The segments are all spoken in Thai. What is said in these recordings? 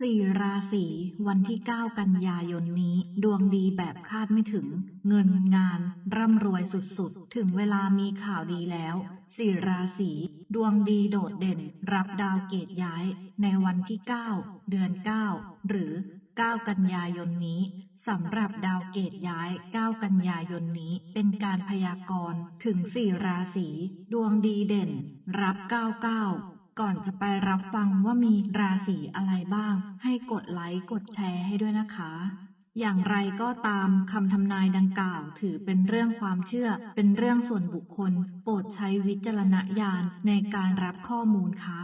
สี่ราศีวันที่ 9 กันยายนนี้ ดวงดีแบบคาดไม่ถึง เงินงาน ร่ำรวยสุดๆ ถึงเวลามีข่าวดีแล้วสี่ราศีดวงดีโดดเด่น รับดาวเกตย้าย ในวันที่ 9 เดือน 9 หรือ 9 กันยายนนี้สำหรับดาวเกตย้าย 9 กันยายนนี้ เป็นการพยากรณ์ถึงสี่ราศีดวงดีเด่น รับ 99 ก่อนจะไปรับฟังว่ามีราศีอะไรบ้าง ให้กดไลค์กดแชร์ให้ด้วยนะคะ อย่างไรก็ตามคำทำนายดังกล่าว ถือเป็นเรื่องความเชื่อ เป็นเรื่องส่วนบุคคล โปรดใช้วิจารณญาณในการรับข้อมูลค่ะ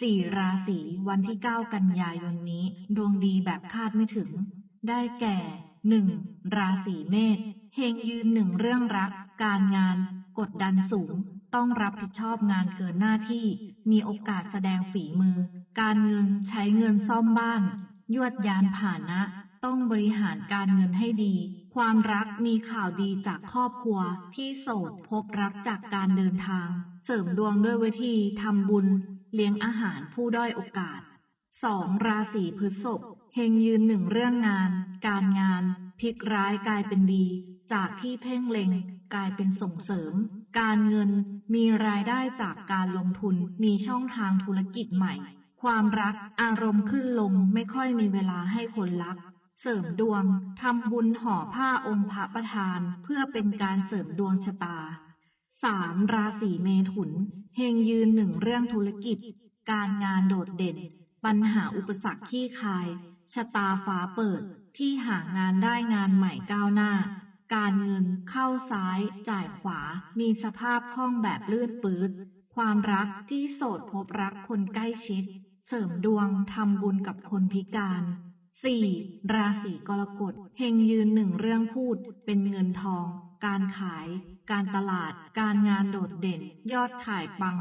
สี่ราศีวันที่ 9 กันยายนนี้ ดวงดีแบบคาดไม่ถึง ได้แก่หนึ่งราศีเมษเฮงยืนหนึ่งเรื่องรัก การงาน กดดันสูง ต้องรับผิดชอบงานเกินหน้าที่ มีโอกาสแสดงฝีมือ การเงินใช้เงินซ่อมบ้าน ยวดยานผ่านะ ต้องบริหารการเงินให้ดี ความรักมีข่าวดีจากครอบครัว ที่โสดพบรักจากการเดินทาง เสริมดวงด้วยวิธีทำบุญ เลี้ยงอาหารผู้ด้อยโอกาสสองราศีพฤษภเฮงยืนหนึ่งเรื่องงาน การงานพลิกร้ายกลายเป็นดี จากที่เพ่งเล็งกลายเป็นส่งเสริม การเงินมีรายได้จากการลงทุนมีช่องทางธุรกิจใหม่ ความรักอารมณ์ขึ้นลงไม่ค่อยมีเวลาให้คนรัก เสริมดวงทำบุญห่อผ้าองค์พระประธาน เพื่อเป็นการเสริมดวงชะตาสามราศีเมถุนเฮงยืนหนึ่งเรื่องธุรกิจ การงานโดดเด่น ปัญหาอุปสรรคขี้คาย ชะตาฟ้าเปิดที่หางานได้งานใหม่ก้าวหน้า การเงินเข้าซ้ายจ่ายขวา มีสภาพคล่องแบบลื่นปืดความรักที่โสดพบรักคนใกล้ชิด เสริมดวงทำบุญกับคนพิการสี่ราศีกรกฎเฮงยืนหนึ่งเรื่องพูด เป็นเงินทอง การขาย การตลาด การงานโดดเด่น ยอดขายปัง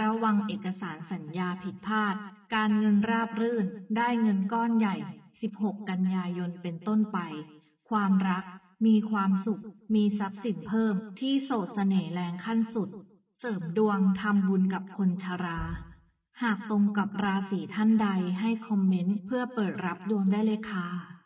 ระวังเอกสารสัญญาผิดพลาด การเงินราบรื่น ได้เงินก้อนใหญ่ 16 กันยายนเป็นต้นไป ความรัก มีความสุข มีทรัพย์สินเพิ่ม ที่โสดเสน่ห์แรงขั้นสุด เสริมดวงทำบุญกับคนชรา หากตรงกับราศีท่านใดให้คอมเมนต์เพื่อเปิดรับดวงได้เลยค่ะ